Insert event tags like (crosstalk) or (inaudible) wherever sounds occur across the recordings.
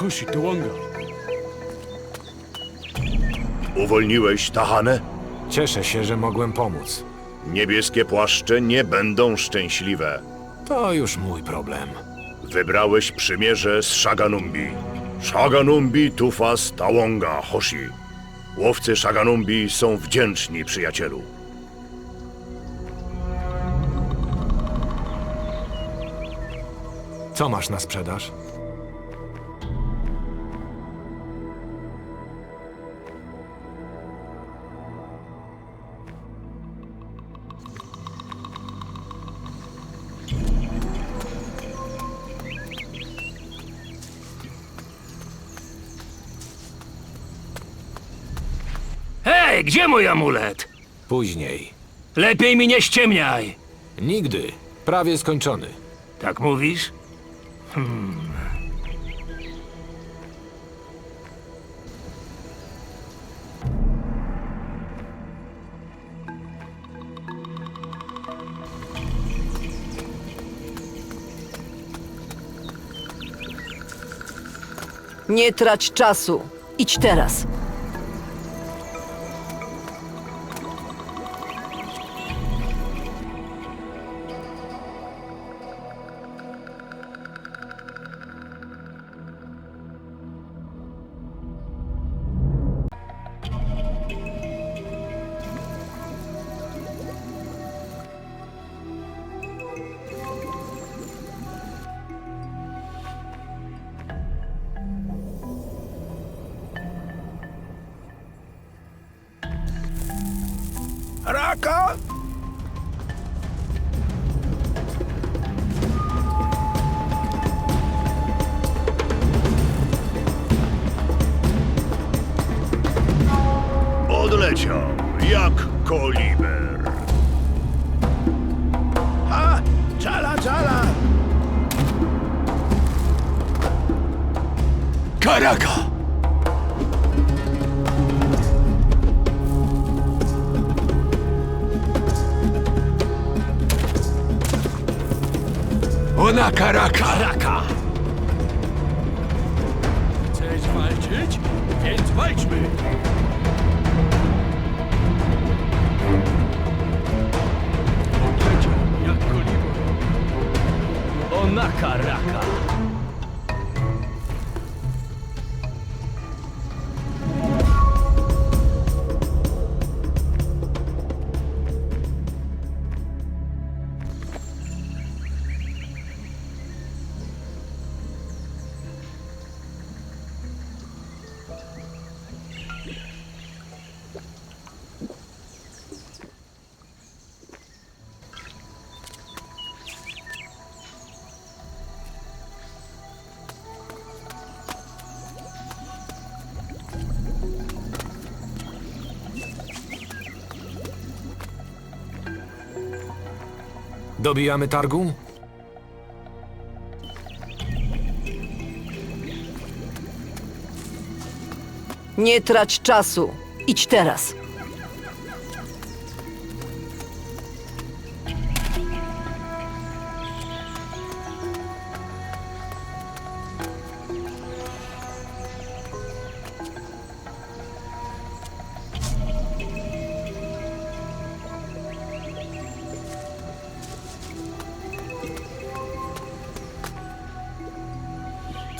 Hoshi, Tołanga. Uwolniłeś Tahanę? Cieszę się, że mogłem pomóc. Niebieskie płaszcze nie będą szczęśliwe. To już mój problem. Wybrałeś przymierze z Shaganumbi. Shaganumbi Tufas Tałonga Hoshi. Łowcy Shaganumbi są wdzięczni, przyjacielu. Co masz na sprzedaż? Gdzie mój amulet? Później. Lepiej mi nie ściemniaj. Nigdy. Prawie skończony. Tak mówisz? Nie trać czasu. Idź teraz. Caraca! Ona karaka! Raka! Chcesz walczyć? Więc walczmy! Odleciał jak koliber. Onaka raka! Dobijamy targu? Nie trać czasu. Idź teraz.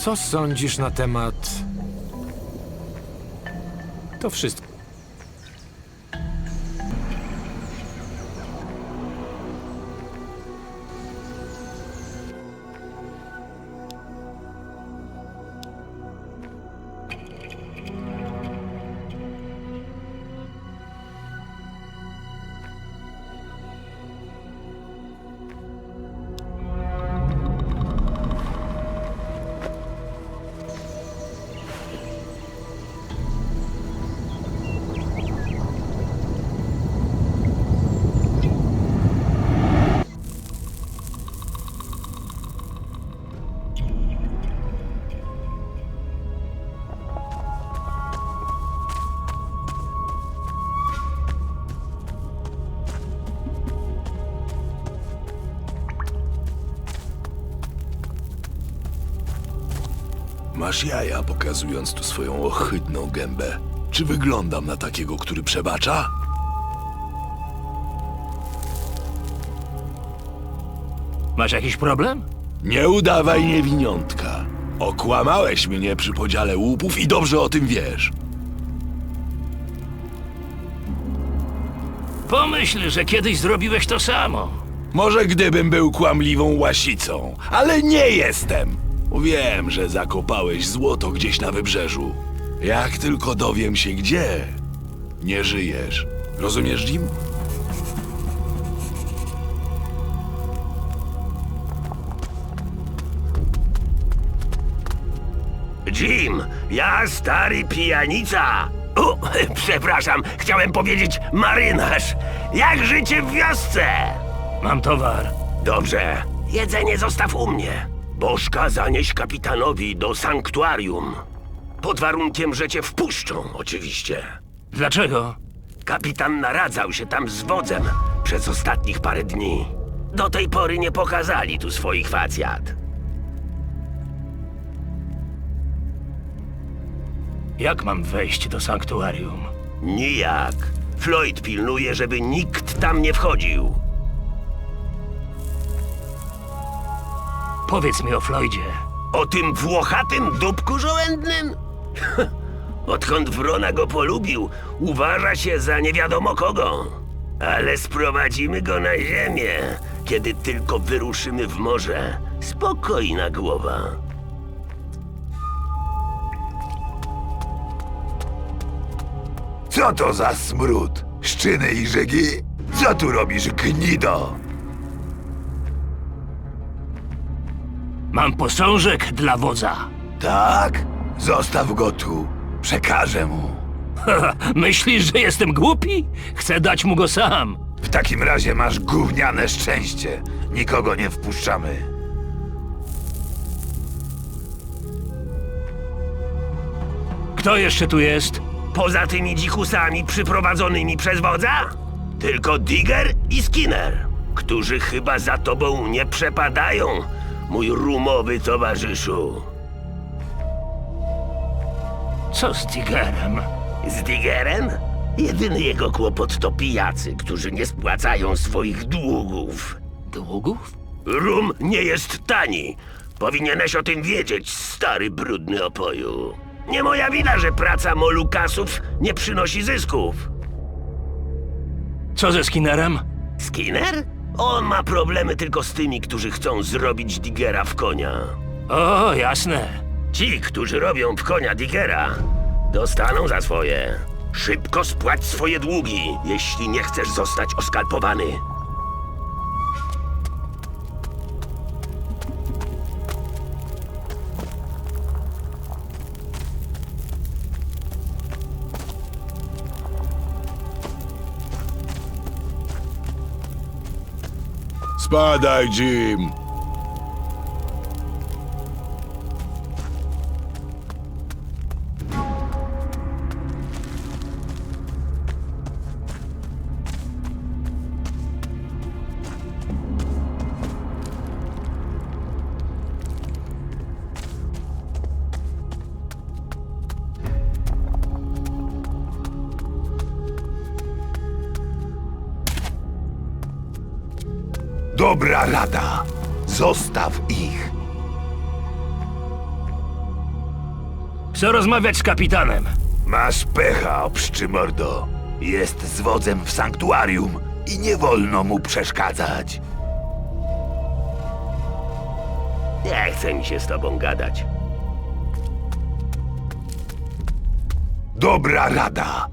Co sądzisz na temat... To wszystko. Masz jaja, pokazując tu swoją ohydną gębę. Czy wyglądam na takiego, który przebacza? Masz jakiś problem? Nie udawaj niewiniątka. Okłamałeś mnie przy podziale łupów i dobrze o tym wiesz. Pomyśl, że kiedyś zrobiłeś to samo. Może gdybym był kłamliwą łasicą, ale nie jestem. Wiem, że zakopałeś złoto gdzieś na wybrzeżu. Jak tylko dowiem się gdzie, nie żyjesz. Rozumiesz, Jim? Jim, ja stary pijanica. O, przepraszam, chciałem powiedzieć marynarz. Jak życie w wiosce? Mam towar. Dobrze, jedzenie zostaw u mnie. Bożka zanieś kapitanowi do sanktuarium. Pod warunkiem, że cię wpuszczą, oczywiście. Dlaczego? Kapitan naradzał się tam z wodzem przez ostatnich parę dni. Do tej pory nie pokazali tu swoich facjat. Jak mam wejść do sanktuarium? Nijak. Floyd pilnuje, żeby nikt tam nie wchodził. Powiedz mi o Floydzie. O tym włochatym dupku żołędnym? (laughs) Odkąd Wrona go polubił, uważa się za nie wiadomo kogo. Ale sprowadzimy go na ziemię, kiedy tylko wyruszymy w morze. Spokojna głowa. Co to za smród? Szczyny i żygi? Co tu robisz, gnido? Mam posążek dla wodza. Tak? Zostaw go tu. Przekażę mu. Myślisz, że jestem głupi? Chcę dać mu go sam. W takim razie masz gówniane szczęście. Nikogo nie wpuszczamy. Kto jeszcze tu jest? Poza tymi dzikusami przyprowadzonymi przez wodza? Tylko Digger i Skinner, którzy chyba za tobą nie przepadają, mój rumowy towarzyszu. Co z Tigerem? Z Diggerem? Jedyny jego kłopot to pijacy, którzy nie spłacają swoich długów. Długów? Rum nie jest tani. Powinieneś o tym wiedzieć, stary brudny opoju. Nie moja wina, że praca molukasów nie przynosi zysków. Co ze Skinnerem? Skinner? On ma problemy tylko z tymi, którzy chcą zrobić Digera w konia. O, jasne. Ci, którzy robią w konia Digera, dostaną za swoje. Szybko spłać swoje długi, jeśli nie chcesz zostać oskalpowany. Spadaj, Dobra rada. Zostaw ich. Chcę rozmawiać z kapitanem. Masz pecha, obszczy mordo. Jest z wodzem w sanktuarium i nie wolno mu przeszkadzać. Nie chce mi się z tobą gadać. Dobra rada.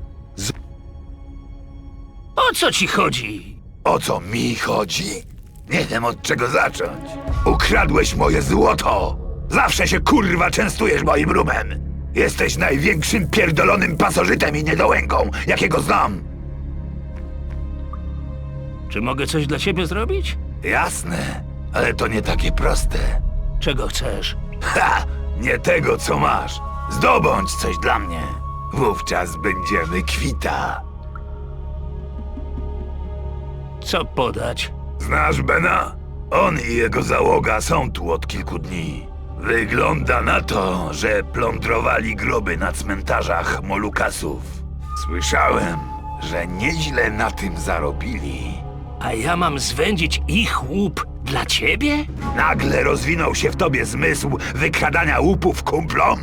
O co ci chodzi? O co mi chodzi? Nie wiem od czego zacząć. Ukradłeś moje złoto! Zawsze się kurwa częstujesz moim rumem! Jesteś największym pierdolonym pasożytem i niedołęgą, jakiego znam! Czy mogę coś dla ciebie zrobić? Jasne, ale to nie takie proste. Czego chcesz? Ha! Nie tego, co masz. Zdobądź coś dla mnie. Wówczas będziemy kwita. Co podać? Znasz Bena? On i jego załoga są tu od kilku dni. Wygląda na to, że plądrowali groby na cmentarzach Molukasów. Słyszałem, że nieźle na tym zarobili. A ja mam zwędzić ich łup dla ciebie? Nagle rozwinął się w tobie zmysł wykradania łupów kumplom?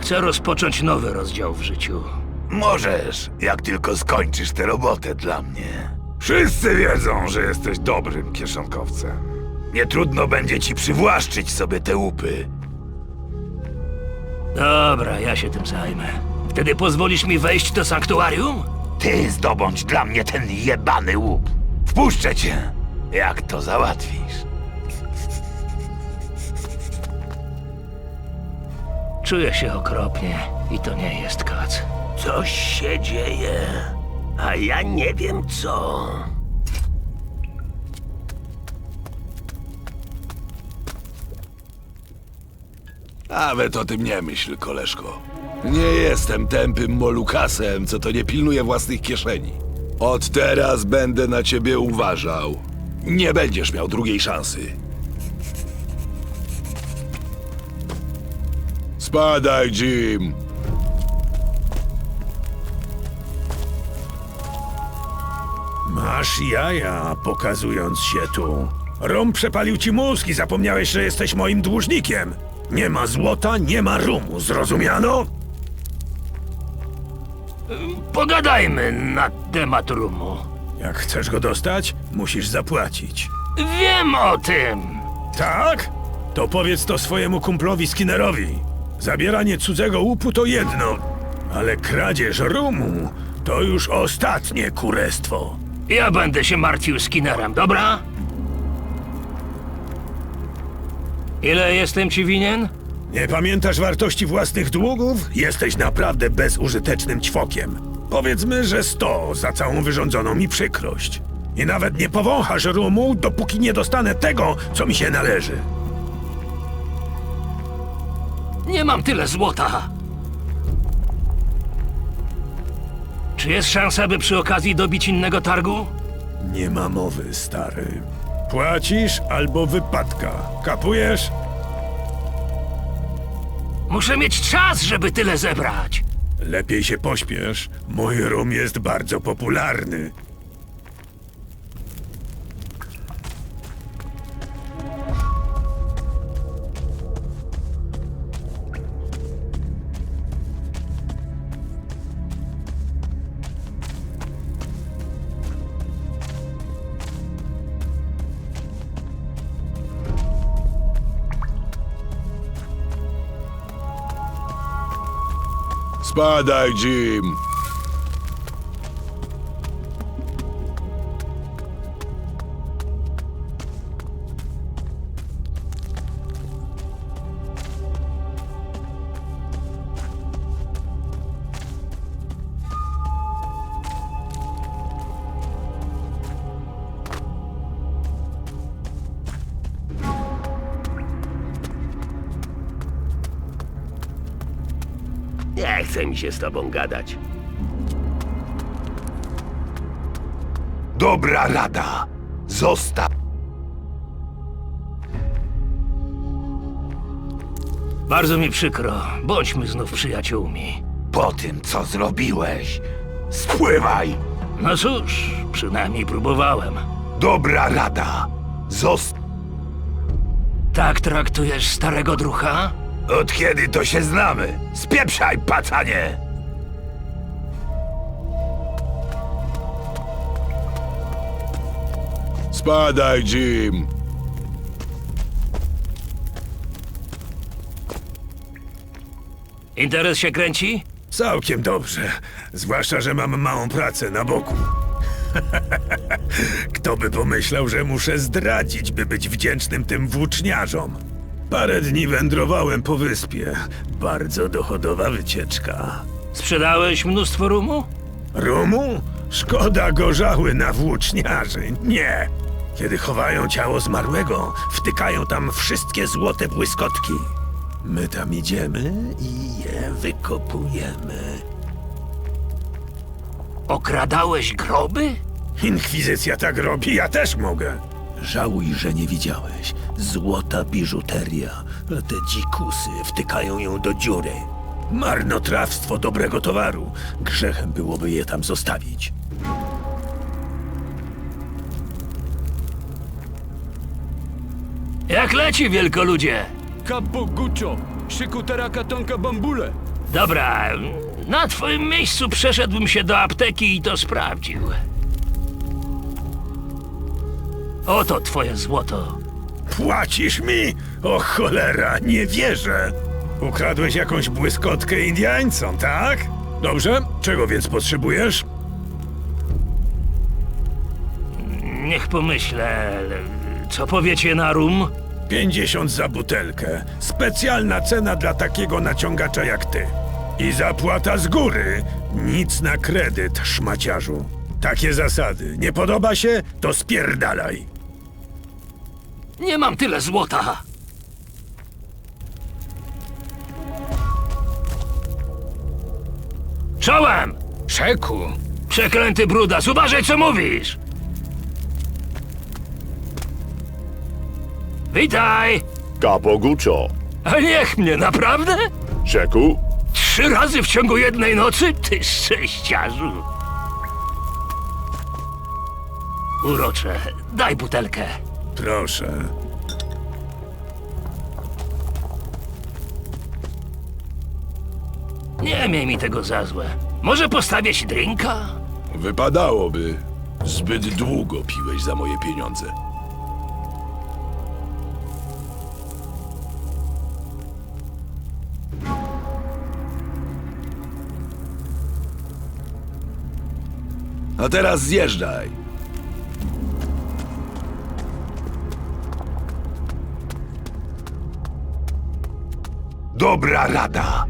Chcę rozpocząć nowy rozdział w życiu. Możesz, jak tylko skończysz tę robotę dla mnie. Wszyscy wiedzą, że jesteś dobrym kieszonkowcem. Nie trudno będzie ci przywłaszczyć sobie te łupy. Dobra, ja się tym zajmę. Wtedy pozwolisz mi wejść do sanktuarium? Ty zdobądź dla mnie ten jebany łup. Wpuszczę cię, jak to załatwisz. Czuję się okropnie i to nie jest kac. Coś się dzieje, a ja nie wiem co. Nawet o tym nie myśl, koleżko. Nie jestem tępym molukasem, co to nie pilnuje własnych kieszeni. Od teraz będę na ciebie uważał. Nie będziesz miał drugiej szansy. Spadaj, Jim. Masz jaja, pokazując się tu. Rum przepalił ci mózg i zapomniałeś, że jesteś moim dłużnikiem. Nie ma złota, nie ma rumu, zrozumiano? Pogadajmy na temat rumu. Jak chcesz go dostać, musisz zapłacić. Wiem o tym. Tak? To powiedz to swojemu kumplowi Skinnerowi. Zabieranie cudzego łupu to jedno, ale kradzież rumu to już ostatnie kurestwo. Ja będę się martwił Skinnerem, dobra? Ile jestem ci winien? Nie pamiętasz wartości własnych długów? Jesteś naprawdę bezużytecznym ćwokiem. Powiedzmy, że sto za całą wyrządzoną mi przykrość. I nawet nie powąchasz rumu, dopóki nie dostanę tego, co mi się należy. Nie mam tyle złota. Czy jest szansa, by przy okazji dobić innego targu? Nie ma mowy, stary. Płacisz albo wypadka. Kapujesz? Muszę mieć czas, żeby tyle zebrać. Lepiej się pośpiesz. Mój rum jest bardzo popularny. Spadaj, Jim. Mi się z tobą gadać. Dobra rada. Zostaw. Bardzo mi przykro. Bądźmy znów przyjaciółmi. Po tym, co zrobiłeś, spływaj. No cóż, przynajmniej próbowałem. Dobra rada. Zostaw. Tak traktujesz starego drucha? Od kiedy to się znamy? Spieprzaj, pacanie! Spadaj, Jim. Interes się kręci? Całkiem dobrze. Zwłaszcza, że mam małą pracę na boku. (laughs) Kto by pomyślał, że muszę zdradzić, by być wdzięcznym tym włóczniarzom? Parę dni wędrowałem po wyspie. Bardzo dochodowa wycieczka. Sprzedałeś mnóstwo rumu? Rumu? Szkoda gorzały na włóczniarzy. Nie. Kiedy chowają ciało zmarłego, wtykają tam wszystkie złote błyskotki. My tam idziemy i je wykopujemy. Okradałeś groby? Inkwizycja tak robi, ja też mogę. Żałuj, że nie widziałeś. Złota biżuteria. A te dzikusy wtykają ją do dziury. Marnotrawstwo dobrego towaru. Grzechem byłoby je tam zostawić. Jak leci, wielkoludzie? Kapogucho, szykutera katonka bambule. Dobra, na twoim miejscu przeszedłbym się do apteki i to sprawdził. Oto twoje złoto. Płacisz mi? O cholera, nie wierzę. Ukradłeś jakąś błyskotkę Indiańcom, tak? Dobrze, czego więc potrzebujesz? Niech pomyślę. Co powiecie na rum? 50 za butelkę. Specjalna cena dla takiego naciągacza jak ty. I zapłata z góry. Nic na kredyt, szmaciarzu. Takie zasady. Nie podoba się? To spierdalaj. Nie mam tyle złota. Czołem! Czeku! Przeklęty brudas, uważaj co mówisz! Witaj! Kapogucho. A niech mnie, naprawdę? Czeku? Trzy razy w ciągu jednej nocy? Ty szczęściarzu! Urocze, daj butelkę. Proszę. Nie miej mi tego za złe. Może postawić drinka? Wypadałoby. Zbyt długo piłeś za moje pieniądze. A teraz zjeżdżaj. Dobra rada.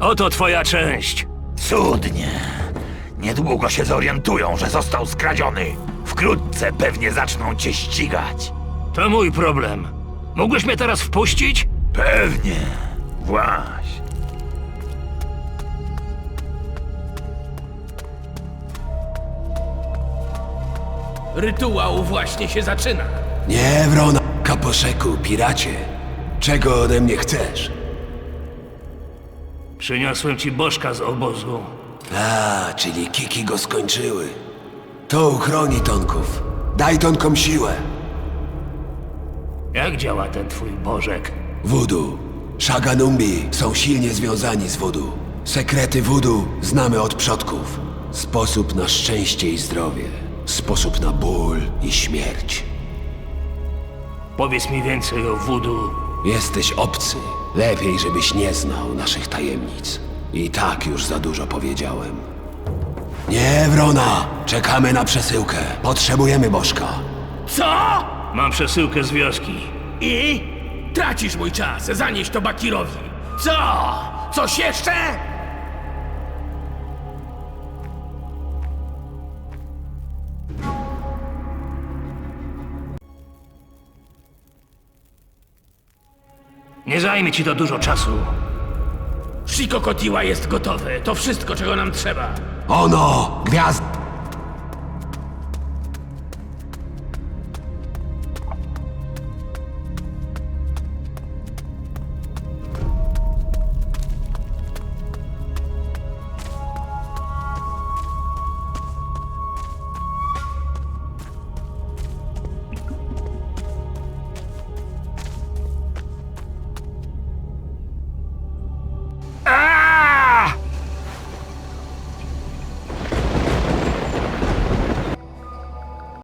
Oto twoja część. Cudnie. Niedługo się zorientują, że został skradziony. Wkrótce pewnie zaczną cię ścigać. To mój problem. Mógłbyś mnie teraz wpuścić? Pewnie. Właś. Rytuał właśnie się zaczyna. Nie, Wrona, kaposzeku, piracie. Czego ode mnie chcesz? Przyniosłem ci bożka z obozu. A, czyli kiki go skończyły. To uchroni tonków. Daj tonkom siłę. Jak działa ten twój bożek? Wudu. Shaganumbi są silnie związani z wudu. Sekrety wudu znamy od przodków. Sposób na szczęście i zdrowie. Sposób na ból i śmierć. Powiedz mi więcej o wudu. Jesteś obcy. Lepiej, żebyś nie znał naszych tajemnic. I tak już za dużo powiedziałem. Nie, Wrona! Czekamy na przesyłkę. Potrzebujemy bożka. Co? Mam przesyłkę z wioski. I? Tracisz mój czas. Zanieś to Bakirowi. Co? Coś jeszcze? Nie zajmie ci to dużo czasu. Shiko Kotiła jest gotowy. To wszystko, czego nam trzeba. Ono! Gwiazd!